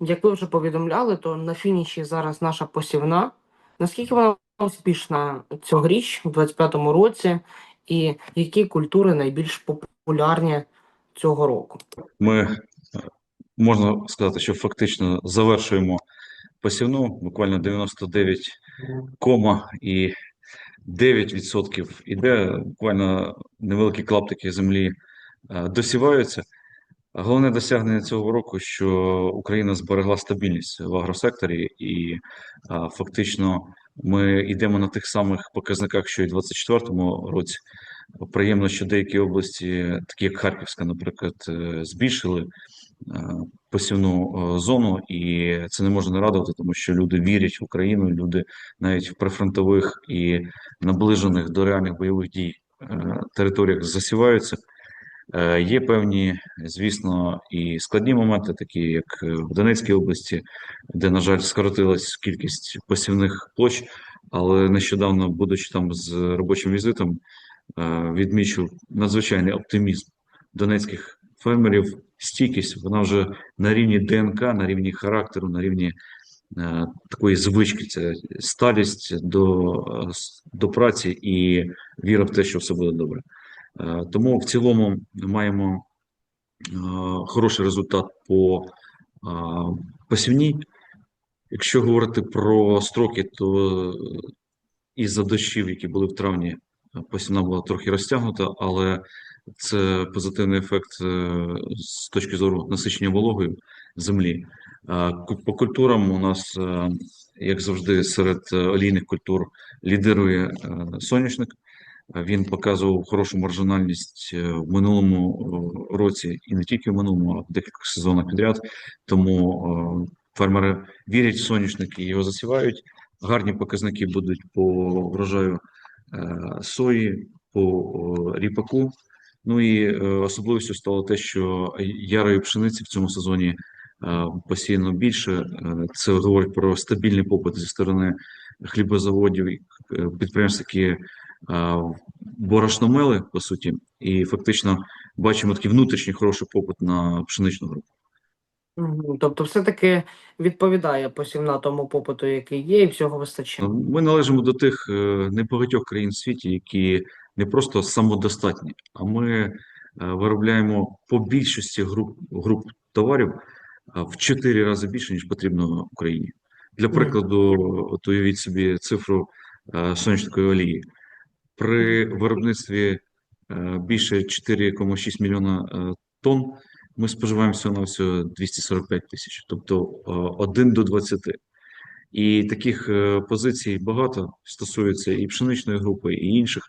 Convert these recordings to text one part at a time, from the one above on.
як ви вже повідомляли, то на фініші зараз наша посівна. Наскільки вона успішна цьогоріч, у 25-му році, і які культури найбільш популярні цього року? Ми е, можна сказати, що фактично завершуємо посівну, буквально 99 кома і 9% іде, буквально невеликі клаптики землі е, досіваються. Головне досягнення цього року, що Україна зберегла стабільність в агросекторі, і а, фактично ми йдемо на тих самих показниках, що і в 2024 році. Приємно, що деякі області, такі як Харківська, наприклад, е, збільшили е, посівну е, зону, і це не можна не радувати, тому що люди вірять в Україну, люди навіть в прифронтових і наближених до реальних бойових дій територіях засіваються. Е, Є певні, звісно, і складні моменти, такі як е, в Донецькій області, де, на жаль, скоротилась кількість посівних площ, але нещодавно, будучи там з робочим візитом, е, відмічу надзвичайний оптимізм донецьких фермерів, стійкість, вона вже на рівні ДНК, на рівні характеру, на рівні такої звички, це сталість до, до праці і віра в те, що все буде добре. Е, Тому в цілому маємо е, хороший результат по е, посівній. Якщо говорити про строки, то із-за дощів, які були в травні, посівна була трохи розтягнута, але це позитивний ефект з точки зору насичення вологою землі. По культурам у нас, як завжди, серед олійних культур лідирує соняшник. Він показував хорошу маржинальність е, в минулому е, році і не тільки в минулому, а в декілька сезонах підряд. Тому е, фермери вірять в соняшник його засівають. Гарні показники будуть по врожаю сої, по ріпаку. Ну і особливістю стало те, що ярої пшениці в цьому сезоні посіяно більше. Це говорить про стабільний попит зі сторони хлібозаводів і підприємств, які борошномели, по суті, і фактично бачимо такий внутрішній хороший попит на пшеничну групу. Тобто, все-таки відповідає посівна тому попиту, який є, і всього вистачає. Ми належимо до тих е, небагатьох країн в світі, які не просто самодостатні, а ми е, виробляємо по більшості груп, груп товарів в чотири рази більше, ніж потрібно Україні. Для прикладу, от уявіть собі цифру е, соняшникової олії. При виробництві е, більше 4,6 мільйона е, тонн ми споживаємо всього на всього 245 тисяч, тобто е, 1 до 20. І таких е, позицій багато стосується і пшеничної групи, і інших.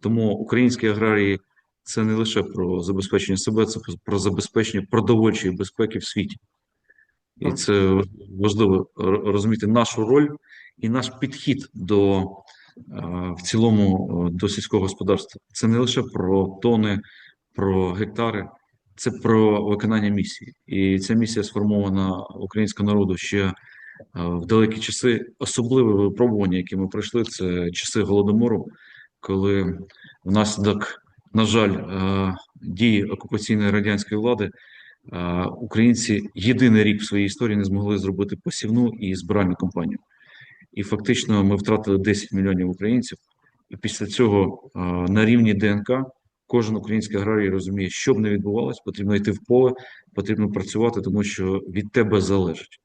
Тому українські аграрії це не лише про забезпечення себе, це про забезпечення продовольчої безпеки в світі. І це важливо розуміти нашу роль і наш підхід до е, в цілому е, до сільського господарства. Це не лише про тони, про гектари, це про виконання місії. І ця місія сформована українського народу ще е, в далекі часи. Особливе випробування, яке ми пройшли, це часи голодомору, коли внаслідок, на жаль, е, дії окупаційної радянської влади. Українці єдиний рік в своїй історії не змогли зробити посівну і збиральну кампанію. І фактично ми втратили 10 мільйонів українців. І після цього на рівні ДНК кожен український аграрій розуміє, що б не відбувалось, потрібно йти в поле, потрібно працювати, тому що від тебе залежить.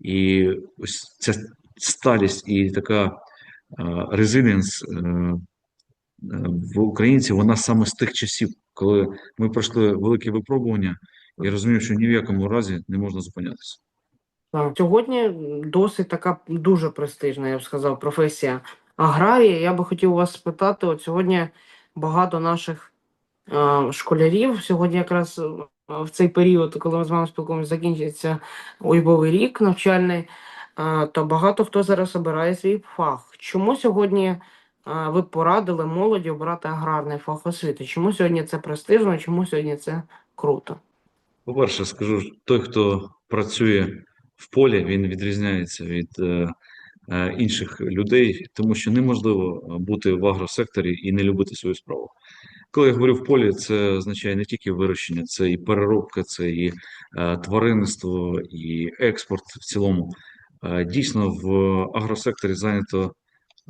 І ось ця сталість і така резилієнс в українців, вона саме з тих часів, коли ми пройшли великі випробування. Я розумію, що ні в якому разі не можна зупинятися. Сьогодні досить така дуже престижна, я б сказав, професія аграрія. Я би хотів вас спитати: от сьогодні багато наших е, школярів, сьогодні якраз е, в цей період, коли ми з вами спілкуємося, закінчиться учбовий рік навчальний, е, то багато хто зараз обирає свій фах. Чому сьогодні е, ви порадили молоді обирати аграрний фах освіти? Чому сьогодні це престижно? Чому сьогодні це круто? По-перше, скажу, той, хто працює в полі, він відрізняється від е, е, інших людей, тому що неможливо бути в агросекторі і не любити свою справу. Коли я говорю в полі, це означає не тільки вирощення, це і переробка, це і е, тваринництво, і експорт в цілому. Е, Дійсно, в агросекторі зайнято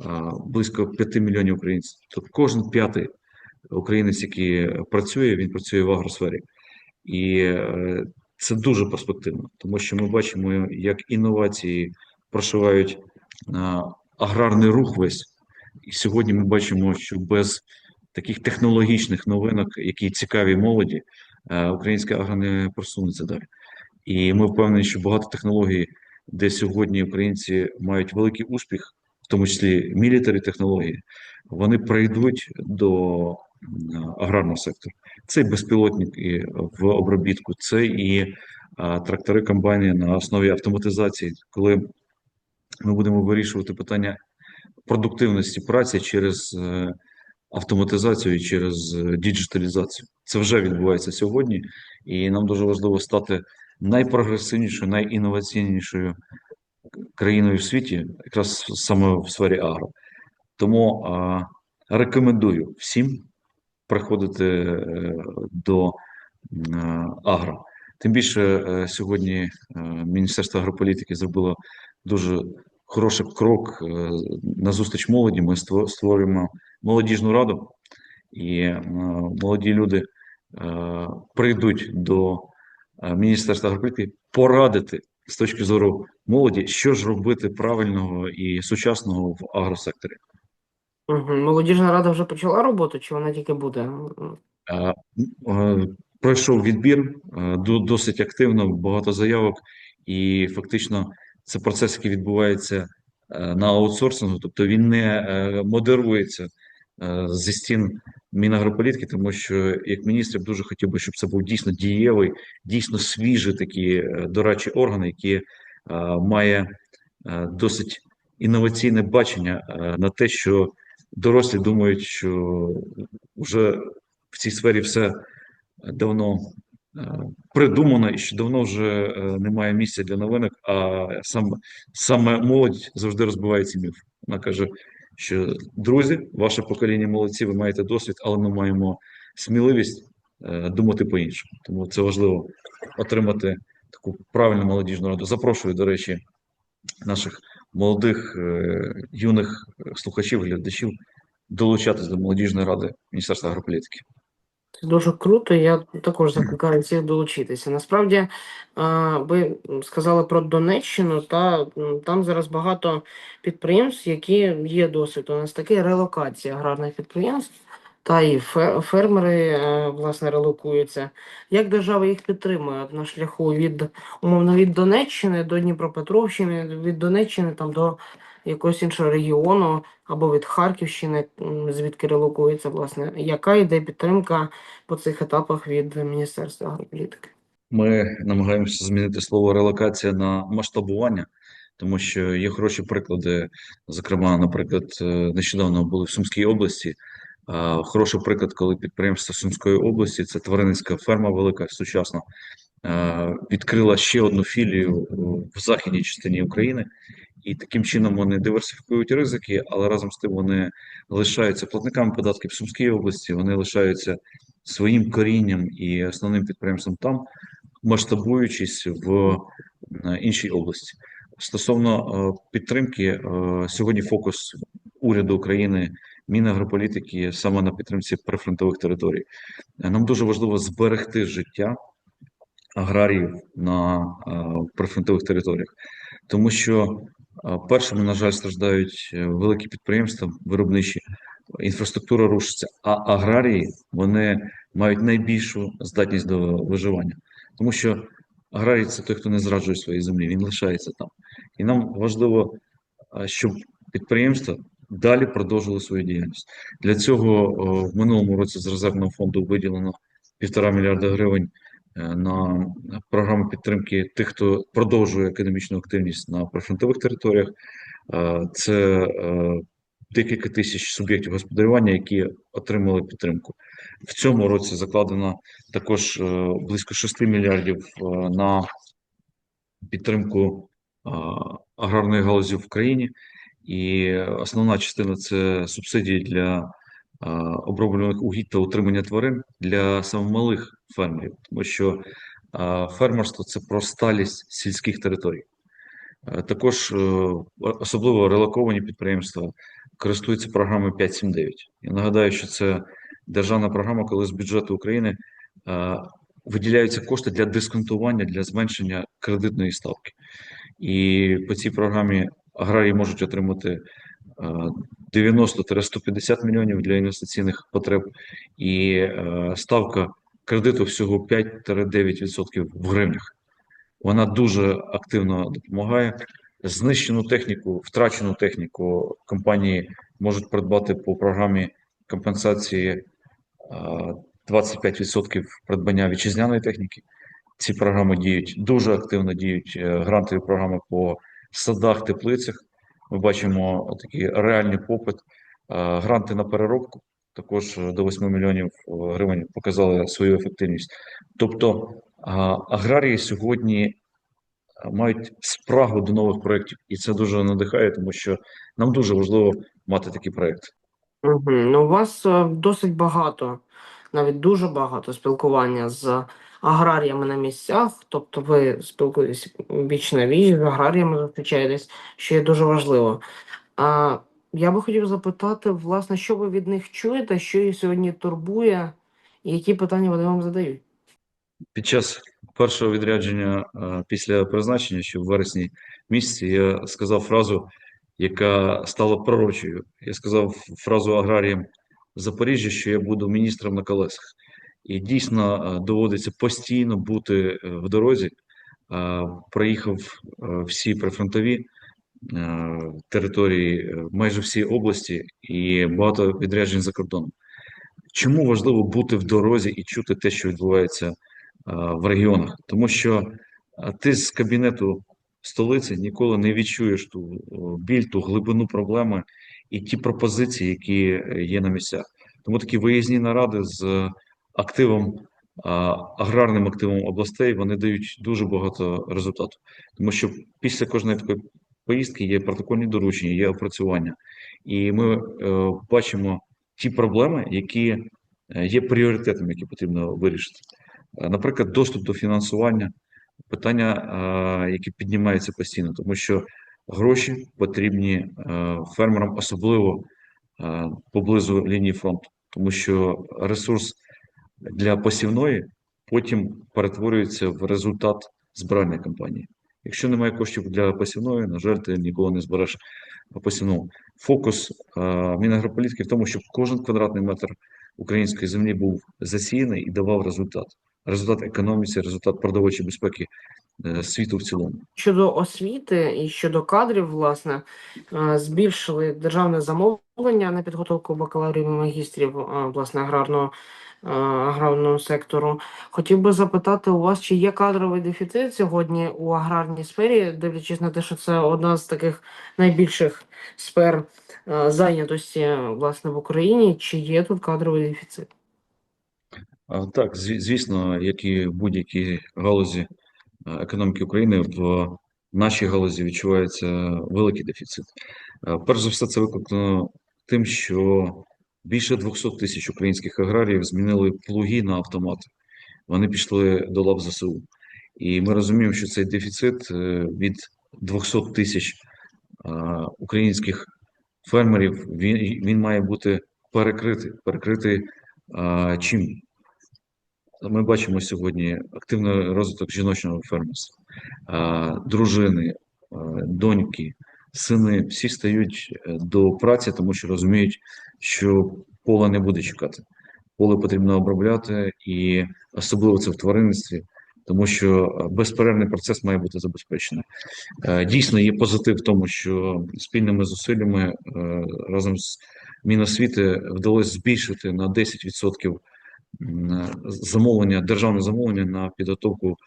е, близько 5 мільйонів українців. Тобто кожен п'ятий українець, який працює, він працює в агросфері. І е, це дуже перспективно, тому що ми бачимо, як інновації прошивають аграрний рух весь. І сьогодні ми бачимо, що без таких технологічних новинок, які цікаві молоді, українська агро не просунеться далі. І ми впевнені, що багато технологій, де сьогодні українці мають великий успіх, в тому числі мілітарі технології, вони прийдуть до аграрного сектору. Це і безпілотники в обробітку, це і трактори комбайни на основі автоматизації, коли ми будемо вирішувати питання продуктивності праці через е, автоматизацію і через е, діджиталізацію. Це вже відбувається сьогодні, і нам дуже важливо стати найпрогресивнішою, найінноваційнішою країною в світі, якраз саме в сфері агро. Тому а, рекомендую всім приходити е, до е, агро. Тим більше е, сьогодні Міністерство агрополітики зробило дуже хороший крок на зустріч молоді. Ми створюємо молодіжну раду, і молоді люди прийдуть до Міністерства агрополітики порадити з точки зору молоді, що ж робити правильного і сучасного в агросекторі. Молодіжна рада вже почала роботу, чи вона тільки буде? Е, е, Пройшов відбір е, до- досить активно, багато заявок, і фактично це процес, який відбувається на аутсорсингу, тобто він не модерується зі стін Мінагрополітики, тому що як міністр я б дуже хотів би, щоб це був дійсно дієвий, дійсно свіжий такі е, дорадчі органи, які має досить інноваційне бачення на те, що дорослі думають, що вже в цій сфері все давно е, придумано і що давно вже е, немає місця для новинок, а саме, саме молодь завжди розбиває ці міф. Вона каже, що друзі, ваше покоління молодці, ви маєте досвід, але ми маємо сміливість е, думати по-іншому. Тому це важливо отримати таку правильну молодіжну раду. Запрошую, до речі, наших молодих е, юних слухачів, глядачів долучатись до молодіжної ради Міністерства агрополітики. Це дуже круто. Я також закликаю всіх долучитися. Насправді, ви сказали про Донеччину, та там зараз багато підприємств, які є досвід. У нас таке релокація аграрних підприємств, та і фермери е, власне релокуються. Як держава їх підтримує на шляху від умовно від Донеччини до Дніпропетровщини, від Донеччини там до якогось іншого регіону або від Харківщини, звідки релокується, власне, яка йде підтримка по цих етапах від Міністерства агрополітики? Ми намагаємося змінити слово релокація на масштабування, тому що є хороші приклади. Зокрема, наприклад, е, нещодавно були в Сумській області. Хороший приклад, коли підприємство Сумської області, це тваринницька ферма велика, сучасна, відкрила ще одну філію в західній частині України. І таким чином вони диверсифікують ризики, але разом з тим вони лишаються платниками податків в Сумській області, вони лишаються своїм корінням і основним підприємством там, масштабуючись в іншій області. Стосовно підтримки, сьогодні фокус уряду України, Мінагрополітики саме на підтримці прифронтових територій. Е, Нам дуже важливо зберегти життя аграріїв на е, прифронтових територіях, тому що е, першими, на жаль, страждають великі підприємства, виробничі, інфраструктура рушиться, а аграрії вони мають найбільшу здатність до виживання, тому що аграрій це той, хто не зраджує своєї землі, він лишається там. І нам важливо, щоб підприємства далі продовжили свою діяльність. Для цього е, в минулому році з резервного фонду виділено півтора мільярда гривень е, на програму підтримки тих, хто продовжує економічну активність на прифронтових територіях. Е, Це декілька тисяч суб'єктів господарювання, які отримали підтримку. В цьому році закладено також близько 6 мільярдів на підтримку аграрної галузі в країні. І основна частина це субсидії для оброблюваних угідь та утримання тварин для саме малих фермерів, тому що фермерство це про сталість сільських територій. Е, Також е, особливо релоковані підприємства користуються програмою 5.7.9. Я нагадаю, що це державна програма, коли з бюджету України е, виділяються кошти для дисконтування, для зменшення кредитної ставки. І по цій програмі аграрії можуть отримати е, 90-150 мільйонів для інвестиційних потреб, і е, ставка кредиту всього 5-9% в гривнях. Вона дуже активно допомагає. Знищену техніку, втрачену техніку компанії можуть придбати по програмі компенсації 25% придбання вітчизняної техніки. Ці програми діють дуже активно діють е, грантові програми по садах, теплицях. Ми бачимо такий реальний попит. Гранти на переробку також е, до 8 мільйонів е, гривень показали свою ефективність. Тобто аграрії сьогодні мають спрагу до нових проєктів, і це дуже надихає, тому що нам дуже важливо мати такі проєкти. Угу. Ну, у вас е, досить багато, навіть дуже багато спілкування з аграріями на місцях, тобто ви спілкуєтесь віч на віч, з аграріями зустрічаєтесь, що є дуже важливо. А я би хотів запитати, власне, що ви від них чуєте, що їх сьогодні турбує, і які питання вони вам задають? Під час першого відрядження після призначення, що в вересні місяці, я сказав фразу, яка стала пророчою. Я сказав фразу аграріям Запоріжжя, що я буду міністром на колесах. І дійсно е, доводиться постійно бути е, в дорозі. Е, Проїхав всі прифронтові території, майже всі області і багато відряджень за кордоном. Чому важливо бути в дорозі і чути те, що відбувається в регіонах? Тому що ти з кабінету столиці ніколи не відчуєш ту біль, ту глибину проблеми і ті пропозиції, які є на місцях. Тому такі виїзні наради з активом, аграрним активом областей, вони дають дуже багато результату. Тому що після кожної такої поїздки є протокольні доручення, є опрацювання, і ми е, бачимо ті проблеми, які е, є пріоритетами, які потрібно вирішити. Е, Наприклад, доступ до фінансування, питання, які піднімаються постійно, тому що гроші потрібні фермерам, особливо поблизу лінії фронту, тому що ресурс для посівної потім перетворюється в результат збиральної кампанії. Якщо немає коштів для посівної, на жаль, ти ніколи не збереш посівну. Фокус е, Мінагрополітики в тому, щоб кожен квадратний метр української землі був засіяний і давав результат. Результат економіці, результат продовольчої безпеки е, світу в цілому. Щодо освіти і щодо кадрів, власне, е, збільшили державне замовлення на підготовку бакалаврів і магістрів власне аграрного аграрного сектору. Хотів би запитати у вас, чи є кадровий дефіцит сьогодні у аграрній сфері, дивлячись на те, що це одна з таких найбільших сфер е, зайнятості власне в Україні, чи є тут кадровий дефіцит? Так, звісно, як і в будь-якій галузі е, економіки України, в нашій галузі відчувається великий дефіцит. Е, Перш за все, це викликано тим, що більше 200 тисяч українських аграріїв змінили плуги на автомати. Вони пішли до лав ЗСУ. І ми розуміємо, що цей дефіцит е, від 200 тисяч е, українських фермерів він, він має бути перекритий. Перекритий е, чим? Ми бачимо сьогодні активний розвиток жіночого фермерства. Дружини, доньки, сини всі стають е, до праці, тому що розуміють, що поле не буде чекати. Поле потрібно обробляти, і особливо це в тваринництві, тому що е, безперервний процес має бути забезпечений. Е, Дійсно, є позитив в тому, що спільними зусиллями разом з Міносвіти вдалося збільшити на 10% замовлення, державне замовлення на підготовку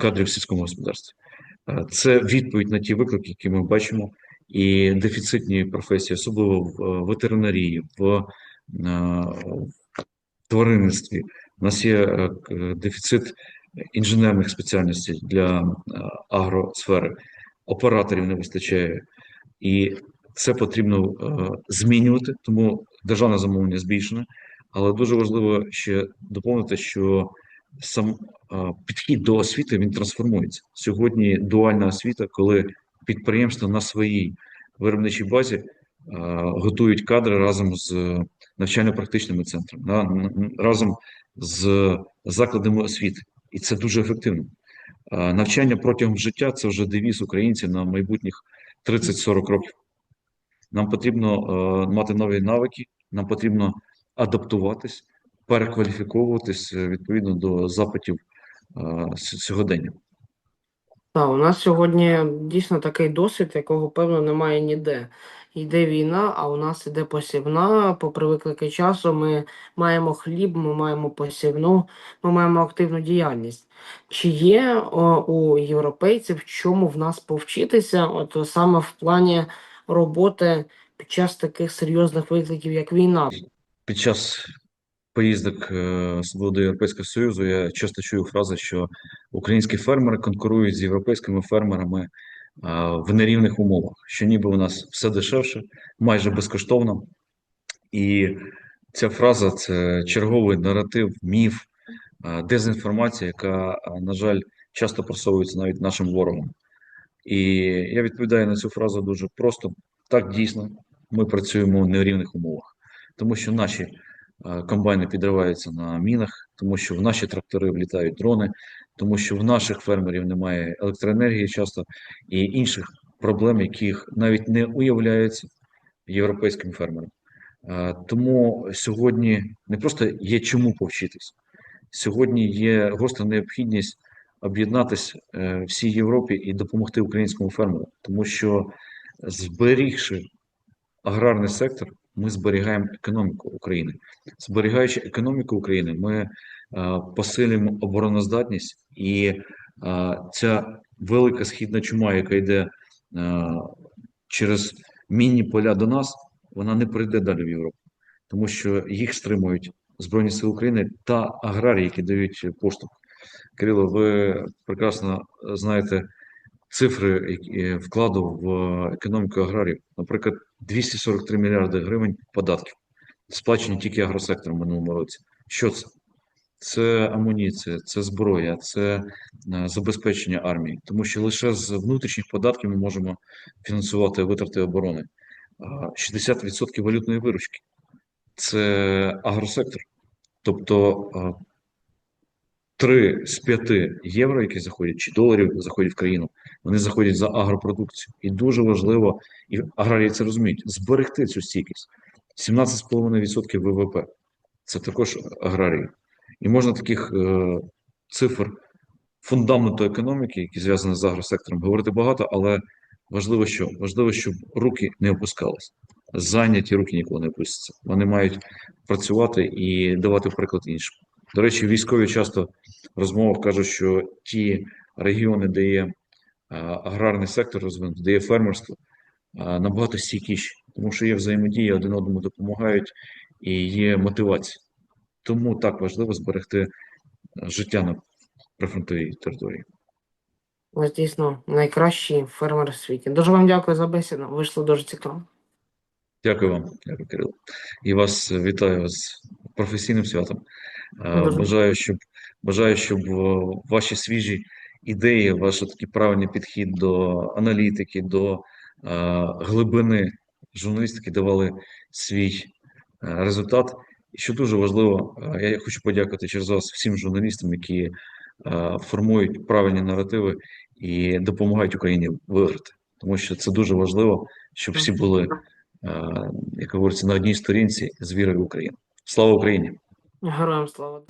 кадрів в сільському господарстві. Це відповідь на ті виклики, які ми бачимо, і дефіцитні професії, особливо в е, ветеринарії, в е, в тваринництві. У нас є е, дефіцит інженерних спеціальностей для агросфери, операторів не вистачає, і це потрібно змінювати. Тому державне замовлення збільшене, але дуже важливо ще доповнити, що сам підхід до освіти він трансформується. Сьогодні дуальна освіта, коли підприємства на своїй виробничій базі готують кадри разом з навчально-практичними центрами, разом з закладами освіти, і це дуже ефективно. Навчання протягом життя це вже девіз українців на майбутніх 30-40 років. Нам потрібно е, мати нові навики, нам потрібно адаптуватись, перекваліфіковуватись е, відповідно до запитів е, сьогодення. Так, у нас сьогодні дійсно такий досвід, якого, певно, немає ніде. Йде війна, а у нас іде посівна. Попри виклики часу, ми маємо хліб, ми маємо посівну, ми маємо активну діяльність. Чи є о, у європейців в чому в нас повчитися, от саме в плані роботи під час таких серйозних викликів, як війна? Під час поїздок е, до Європейського Союзу я часто чую фрази, що українські фермери конкурують з європейськими фермерами е, в нерівних умовах, що ніби у нас все дешевше, майже безкоштовно. І ця фраза це черговий наратив, міф, е, дезінформація, яка, на жаль, часто просовується навіть нашим ворогом. І я відповідаю на цю фразу дуже просто. Так, дійсно, ми працюємо в нерівних умовах, тому що наші комбайни підриваються на мінах, тому що в наші трактори влітають дрони, тому що в наших фермерів немає електроенергії часто і інших проблем, яких навіть не уявляються європейським фермерам. Тому сьогодні не просто є чому повчитись, сьогодні є гостра необхідність об'єднатися е, всій Європі і допомогти українському фермеру, тому що зберігши аграрний сектор, ми зберігаємо економіку України. Зберігаючи економіку України, ми е, посилюємо обороноздатність, і е, ця велика східна чума, яка йде е, через мінні поля до нас, вона не прийде далі в Європу, тому що їх стримують Збройні Сили України та аграрії, які дають поштовх. Кирило, ви прекрасно знаєте цифри вкладу в економіку аграрів. Наприклад, 243 мільярди гривень податків сплачені тільки агросектором в минулому році. Що це? Це амуніція, це зброя, це е, забезпечення армії, тому що лише з внутрішніх податків ми можемо фінансувати витрати оборони. 60% валютної виручки це агросектор. Тобто е, 3 з 5 євро, які заходять, чи доларів заходять в країну, вони заходять за агропродукцію. І дуже важливо, і аграрії це розуміють, зберегти цю стійкість. 17,5% ВВП це також аграрії. І можна таких е, цифр фундаменту економіки, які зв'язані з агросектором, говорити багато, але важливо, що важливо, щоб руки не опускались. Зайняті руки ніколи не опустяться. Вони мають працювати і давати приклад іншим. До речі, військові часто в розмовах кажуть, що ті регіони, де є аграрний сектор розвинутий, де є фермерство, набагато стійкіші, тому що є взаємодія, один одному допомагають і є мотивація. Тому так важливо зберегти е, життя на прифронтовій території. Ось дійсно найкращі фермери в світі. Дуже вам дякую за бесіду. Вийшло дуже цікаво. Дякую вам, дякую, Кирило. І вас вітаю з професійним святом. Е, Бажаю, щоб бажаю, щоб е, ваші свіжі ідеї, ваш такий правильний підхід до аналітики, до е, глибини журналістики давали свій результат. І що дуже важливо, я хочу подякувати через вас всім журналістам, які формують правильні наративи і допомагають Україні виграти. Тому що це дуже важливо, щоб всі були, як говориться, на одній сторінці з вірою в Україну. Слава Україні! Героям слава.